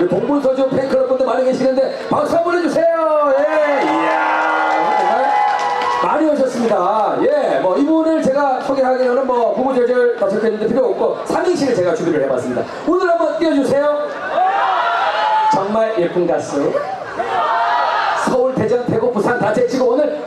우리 동문서주 팬클럽 분들 많이 계시는데 박수 한번 해주세요. 예, 이야, 많이 오셨습니다. 예, 뭐 이분을 제가 소개하기에는 뭐 구구절절 다섯했는데 필요 없고 삼행시를 제가 준비를 해봤습니다. 오늘 한번 띄워주세요. 정말 예쁜 가수. 서울, 대전, 대구, 부산 다 제치고 오늘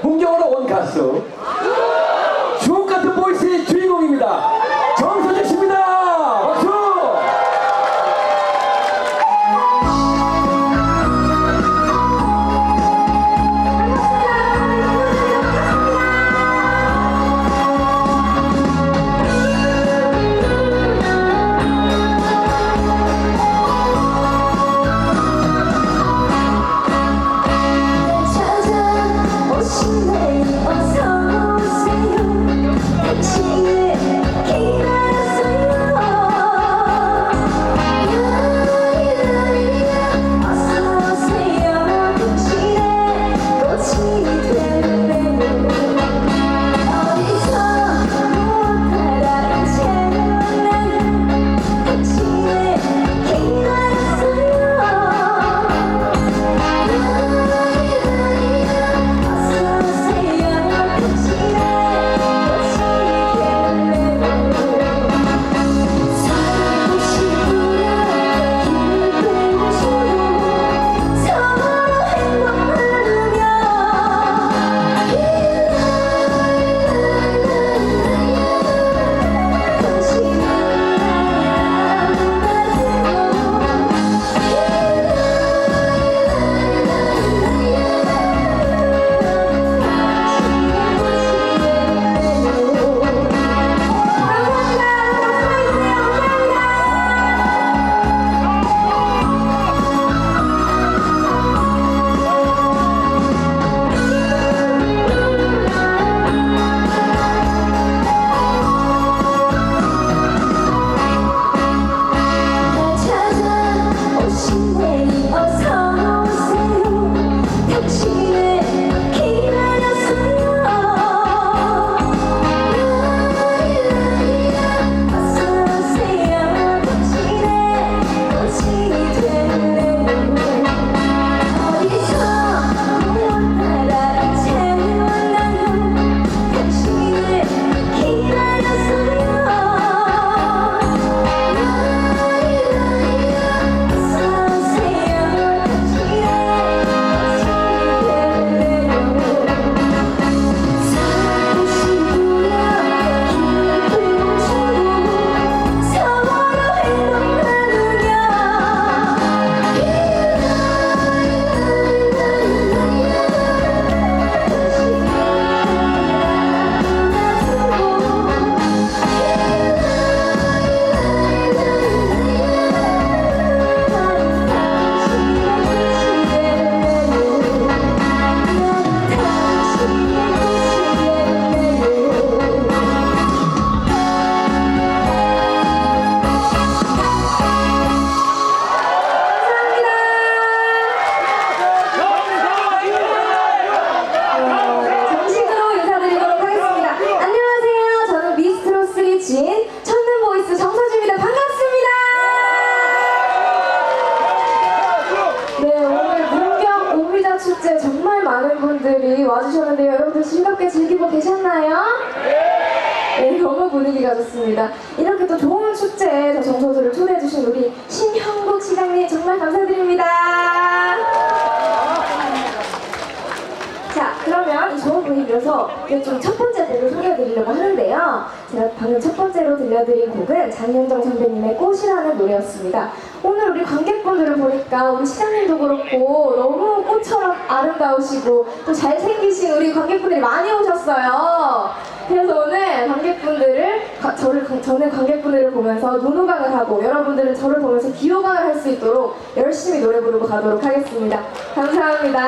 좀 첫 번째 곡을 소개해드리려고 하는데요. 제가 방금 첫 번째로 들려드린 곡은 장윤정 선배님의 꽃이라는 노래였습니다. 오늘 우리 관객분들을 보니까 우리 시장님도 그렇고 너무 꽃처럼 아름다우시고 또 잘생기신 우리 관객분들이 많이 오셨어요. 그래서 오늘 관객분들을 가- 저를 저는 관객분들을 보면서 눈호강을 하고 여러분들은 저를 보면서 기호강을 할 수 있도록 열심히 노래 부르고 가도록 하겠습니다. 감사합니다.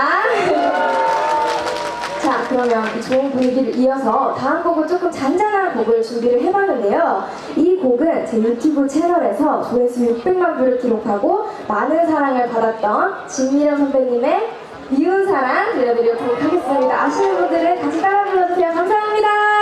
자, 그러면 이 좋은 분위기를 이어서 다음 곡은 조금 잔잔한 곡을 준비를 해봤는데요. 이 곡은 제 유튜브 채널에서 조회수 600만 뷰를 기록하고 많은 사랑을 받았던 진미령 선배님의 미운 사랑 들려드리도록 하겠습니다. 아시는 분들은 같이 따라 불러주세요. 감사합니다.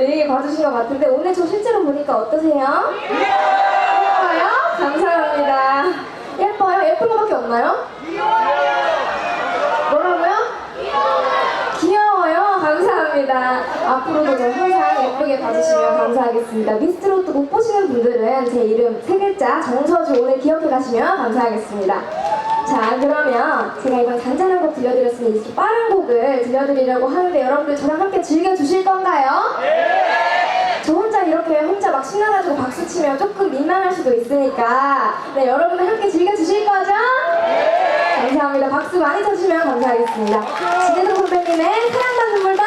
분들이 봐주신 것 같은데 오늘 저 실제로 보니까 어떠세요? 예뻐요? 감사합니다. 예뻐요? 예쁜 거밖에 없나요? 뭐라고요? 귀여워요? 감사합니다. 앞으로도 저 항상 예쁘게 봐주시면 감사하겠습니다. 미스트롯도 못 보시는 분들은 제 이름 세 글자 정서주 오늘 기억해 가시면 감사하겠습니다. 자 그러면 제가 이번 잔잔한 곡 들려드렸으니 이제 빠른 곡을 들려드리려고 하는데 여러분들 저랑 함께 즐겨주실 건가요? 저 혼자 이렇게 혼자 막 신나가지고 박수 치면 조금 민망할 수도 있으니까 네 여러분들 함께 즐겨주실 거죠? 감사합니다. 박수 많이 쳐주시면 감사하겠습니다. 진혜성 선배님의 사랑받는 물건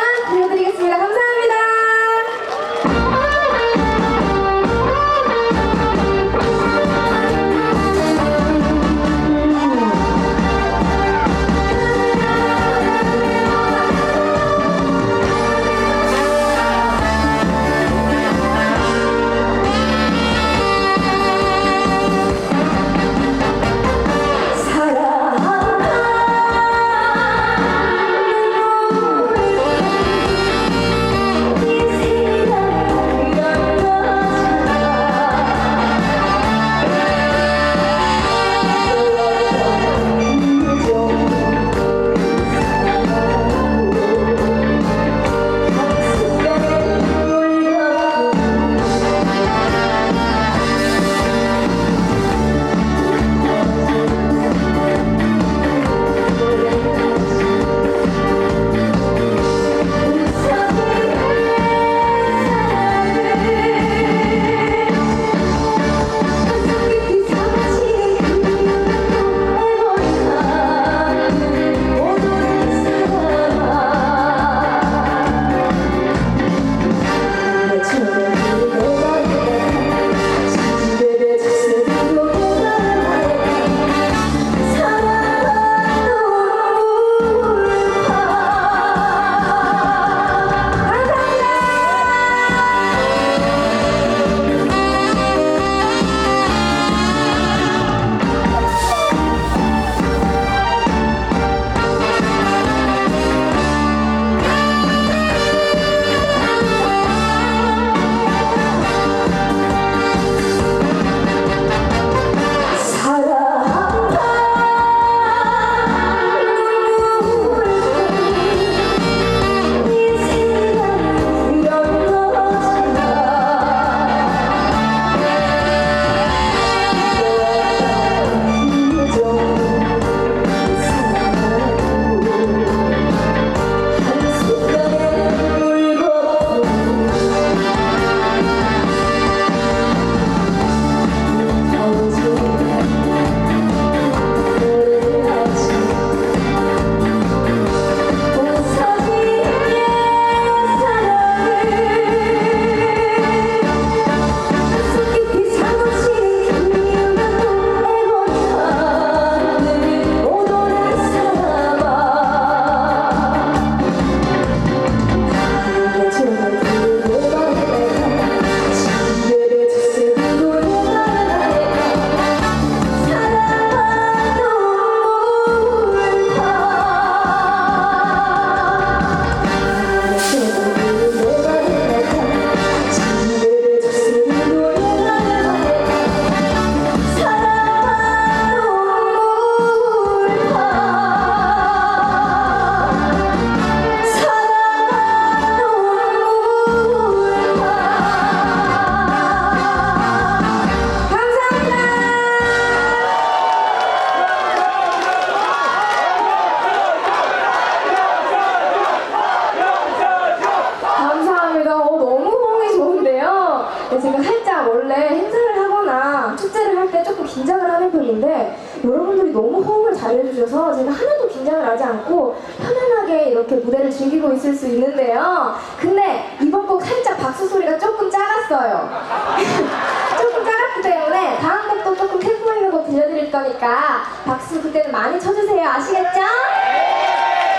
여러분들이 너무 호응을 잘해주셔서 제가 하나도 긴장을 하지 않고 편안하게 이렇게 무대를 즐기고 있을 수 있는데요. 근데 이번 곡 살짝 박수 소리가 조금 작았어요. 조금 작았기 때문에 다음 곡도 조금 템포 있는 곡 들려드릴 거니까 박수 그때는 많이 쳐주세요. 아시겠죠?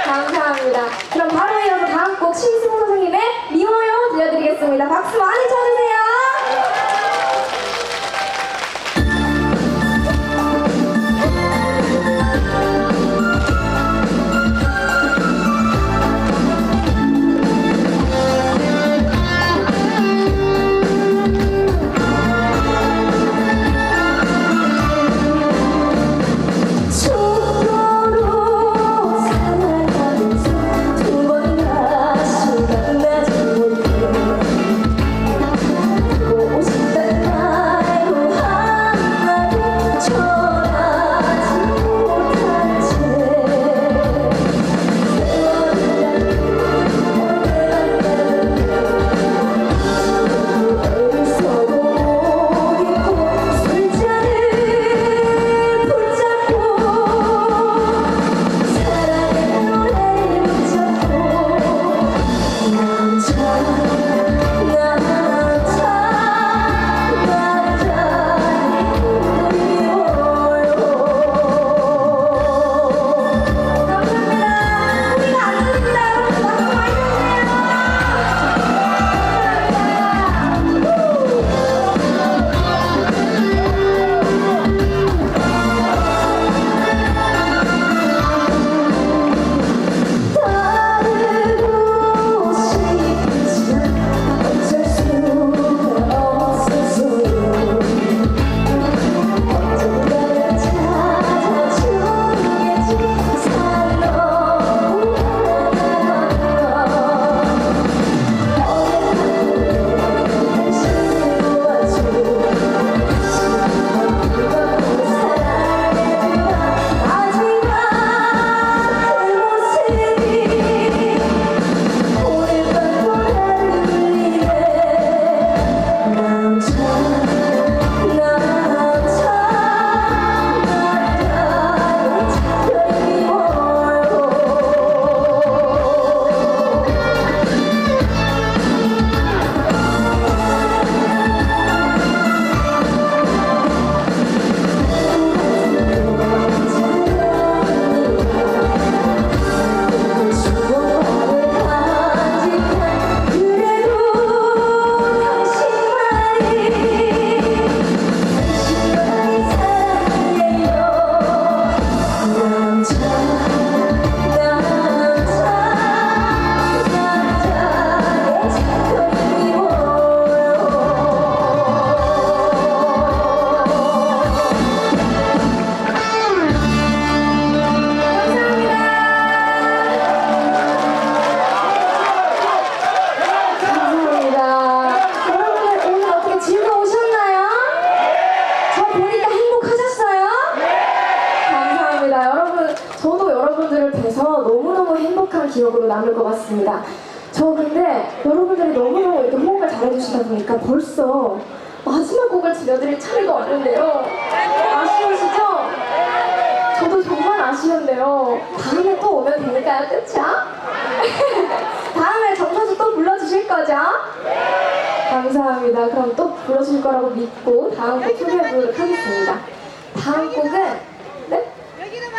감사합니다. 그럼 바로 이어서 다음 곡 심승호 선생님의 미워요 들려드리겠습니다. 박수 많이 쳐주세요.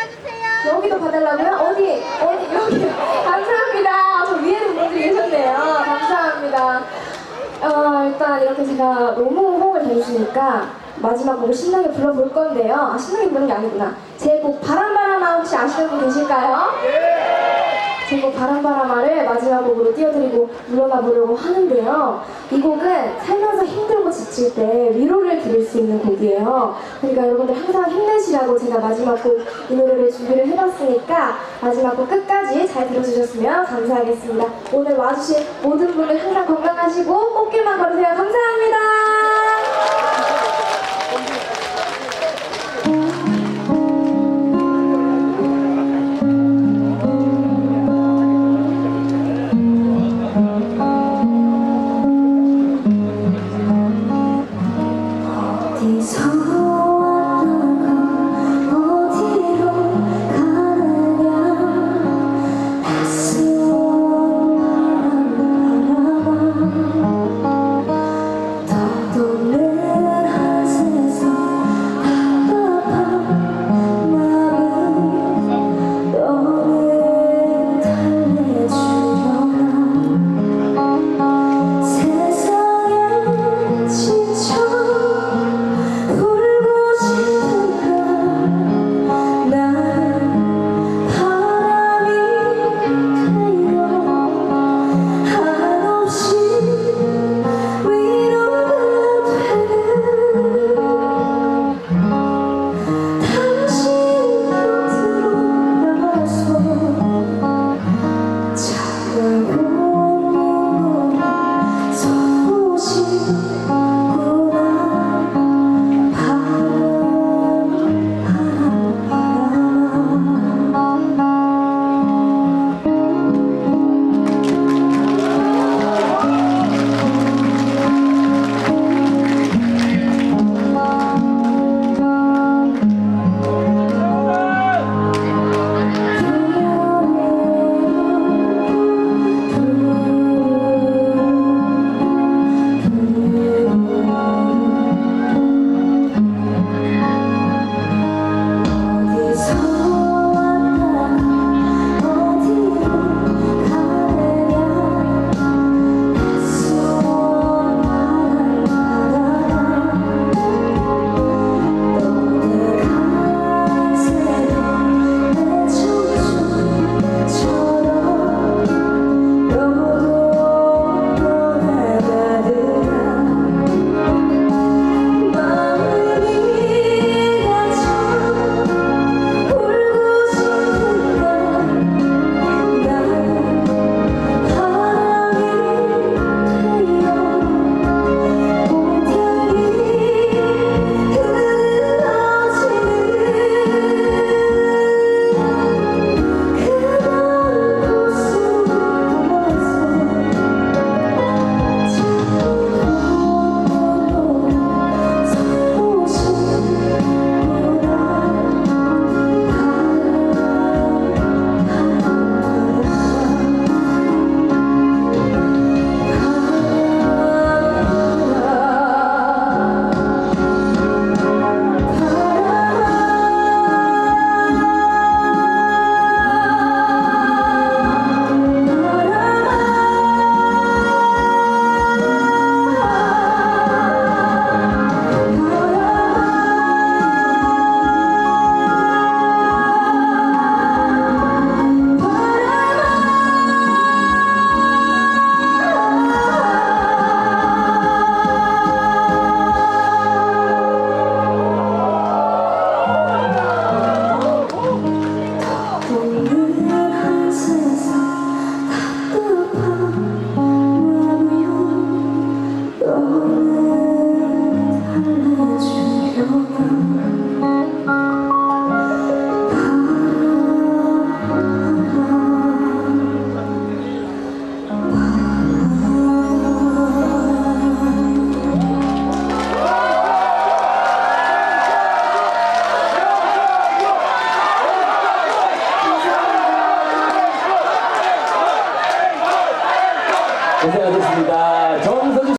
봐주세요. 여기도 봐달라고요? 어디? 어디? 여기. 감사합니다. 저 위에도 분들이 계셨네요. 감사합니다. 어, 일단 이렇게 제가 너무 호응을 해주시니까 마지막 곡을 신나게 불러볼 건데요. 아, 신나게 부르는 게 아니구나. 제 곡 바람바람아 혹시 아시는 분 계실까요? 제곡 바람바람아를 마지막 곡으로 띄워드리고 물러나 보려고 하는데요. 이 곡은 살면서 힘들고 지칠 때 위로를 드릴 수 있는 곡이에요. 그러니까 여러분들 항상 힘내시라고 제가 마지막 곡 이 노래를 준비를 해봤으니까 마지막 곡 끝까지 잘 들어주셨으면 감사하겠습니다. 오늘 와주신 모든 분들 항상 건강하시고 꽃길만 걸으세요. 감사합니다.